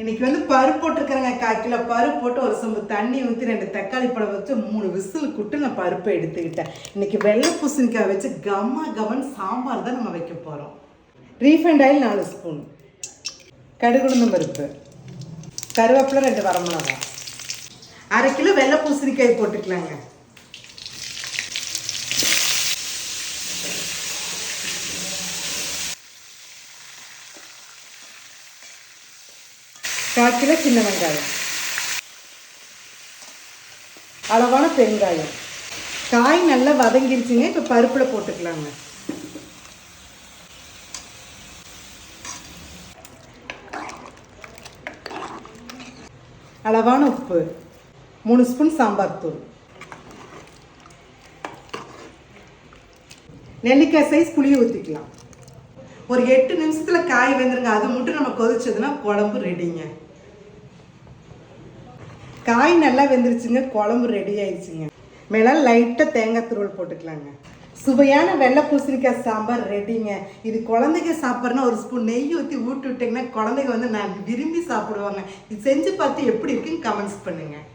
இன்னைக்கு வந்து பருப்பு போட்டிருக்கிறேங்க கால் கிலோ பருப்பு போட்டு ஒரு சொம்பு தண்ணி ஊற்றி ரெண்டு தக்காளி பழம் வச்சு மூணு விசில் குட்டு நான் பருப்பை எடுத்துக்கிட்டேன். இன்னைக்கு வெள்ளை பூசணிக்காய் வச்சு கம்மா கவன் சாம்பார் தான் நம்ம வைக்க போகிறோம் ரீஃபைண்ட் ஆயில் நாலு ஸ்பூன். கடுகுளுந்தம் பருப்பு. கருவேப்பிலை ரெண்டு வரமிளகா அரை கிலோ வெள்ளை பூசணிக்காய் போட்டுக்கலாங்க. கால் கிலோ சின்ன வெங்காயம். அளவான பெருங்காயம். காய் நல்லா வதங்கிருச்சுங்க இப்போ பருப்பில் போட்டுக்கலாங்க. அளவான உப்பு. மூணு ஸ்பூன் சாம்பார் தூள். நெல்லிக்காய் சைஸ் புளியை ஊற்றிக்கலாம் ஒரு எட்டு நிமிஷத்தில் காய் வெந்துருங்க அது மட்டும் நம்ம கொதிச்சதுன்னா குழம்பு ரெடிங்க காய் நல்லா வெந்துருச்சுங்க குழம்பு ரெடி ஆயிடுச்சுங்க. மேலே லைட்டாக தேங்காய் துருவல் போட்டுக்கலாங்க. சுவையான வெள்ளை பூசணிக்காய் சாம்பார் ரெடிங்க இது குழந்தைங்க சாப்பிட்றனா ஒரு ஸ்பூன் நெய் ஊற்றி ஊட்டு விட்டிங்கன்னா குழந்தைங்க வந்து நான் விரும்பி சாப்பிடுவாங்க. இது செஞ்சு பார்த்து எப்படி இருக்குன்னு கமெண்ட்ஸ் பண்ணுங்கள்